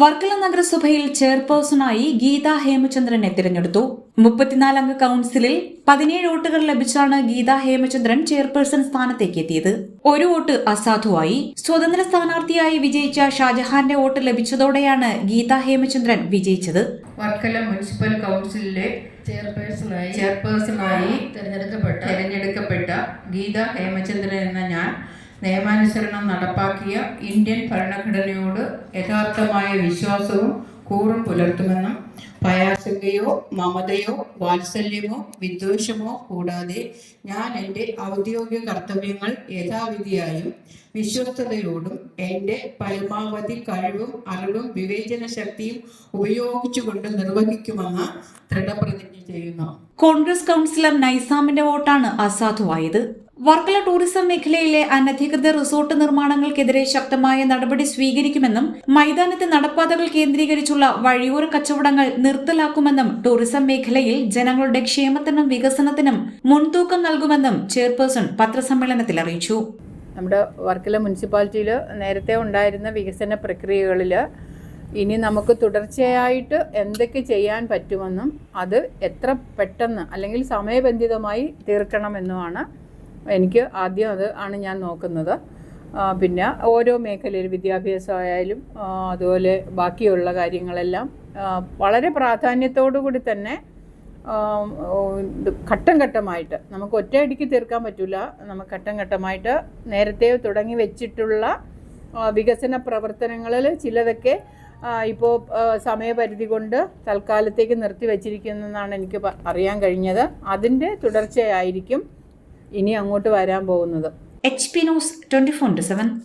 വർക്കല നഗരസഭയിൽ ചെയർപേഴ്സണായി ഗീത ഹേമചന്ദ്രനെ തിരഞ്ഞെടുത്തു. മുപ്പത്തിനാലംഗ കൗൺസിലിൽ പതിനേഴ് വോട്ടുകൾ ലഭിച്ചാണ് ഗീത ഹേമചന്ദ്രൻ ചെയർപേഴ്സൺ സ്ഥാനത്തേക്ക് എത്തിയത്. ഒരു വോട്ട് അസാധുവായി. സ്വതന്ത്ര സ്ഥാനാർത്ഥിയായി വിജയിച്ച ഷാജഹാന്റെ വോട്ട് ലഭിച്ചതോടെയാണ് ഗീത ഹേമചന്ദ്രൻ വിജയിച്ചത്. വർക്കല മുനിസിപ്പൽ കൗൺസിലിലെ ചെയർപേഴ്സണായി ചെയർപേഴ്സണായി തിരഞ്ഞെടുക്കപ്പെട്ട തെരഞ്ഞെടുക്കപ്പെട്ട ഗീത ഹേമചന്ദ്രൻ എന്ന ഞാൻ നിയമാനുസരണം നടപ്പാക്കിയ ഇന്ത്യൻ ഭരണഘടനയോട് യഥാർത്ഥമായ വിശ്വാസവും കൂറും പുലർത്തുമെന്നും ഭയാശങ്കയോ മമതയോ വാത്സല്യമോ വിദ്വേഷമോ കൂടാതെ ഞാൻ എന്റെ ഔദ്യോഗിക കർത്തവ്യങ്ങൾ യഥാവിധിയായും വിശ്വസ്തയോടും എന്റെ പരമാവധി കഴിവും അറിവും വിവേചന ശക്തിയും ഉപയോഗിച്ചുകൊണ്ട് നിർവഹിക്കുമെന്ന് ദൃഢപ്രതിജ്ഞ ചെയ്യുന്നു. കോൺഗ്രസ് കൗൺസിലർ നൈസാമിന്റെ വോട്ടാണ് അസാധുവായത്. വർക്കല ടൂറിസം മേഖലയിലെ അനധികൃത റിസോർട്ട് നിർമ്മാണങ്ങൾക്കെതിരെ ശക്തമായ നടപടി സ്വീകരിക്കുമെന്നും മൈതാനത്തെ നടപ്പാതകൾ കേന്ദ്രീകരിച്ചുള്ള വഴിയോര കച്ചവടങ്ങൾ നിർത്തലാക്കുമെന്നും ടൂറിസം മേഖലയിൽ ജനങ്ങളുടെ ക്ഷേമത്തിനും വികസനത്തിനും മുൻതൂക്കം നൽകുമെന്നും ചെയർപേഴ്സൺ പത്രസമ്മേളനത്തിൽ അറിയിച്ചു. നമ്മുടെ വർക്കല മുനിസിപ്പാലിറ്റിയിൽ നേരത്തെ ഉണ്ടായിരുന്ന വികസന പ്രക്രിയകളിൽ ഇനി നമുക്ക് തുടർച്ചയായിട്ട് എന്തൊക്കെ ചെയ്യാൻ പറ്റുമെന്നും അത് എത്ര പെട്ടെന്ന് അല്ലെങ്കിൽ സമയബന്ധിതമായി തീർക്കണമെന്നുമാണ് എനിക്ക് ആദ്യം അത് ആണ് ഞാൻ നോക്കുന്നത്. പിന്നെ ഓരോ മേഖലയിൽ വിദ്യാഭ്യാസമായാലും അതുപോലെ ബാക്കിയുള്ള കാര്യങ്ങളെല്ലാം വളരെ പ്രാധാന്യത്തോടു കൂടി തന്നെ ഘട്ടം ഘട്ടമായിട്ട് നമുക്ക് ഒറ്റയടിക്ക് തീർക്കാൻ പറ്റില്ല നമുക്ക് ഘട്ടം ഘട്ടമായിട്ട് നേരത്തെ തുടങ്ങി വെച്ചിട്ടുള്ള വികസന പ്രവർത്തനങ്ങളിൽ ചിലതൊക്കെ ഇപ്പോൾ സമയപരിധി കൊണ്ട് തൽക്കാലത്തേക്ക് നിർത്തി വച്ചിരിക്കുന്നതെന്നാണ് എനിക്ക് അറിയാൻ കഴിഞ്ഞത്. അതിന്റെ തുടർച്ചയായിരിക്കും. ഇനി അങ്ങോട്ട് വരാൻ പോകുന്നത്. H P news twenty four into seven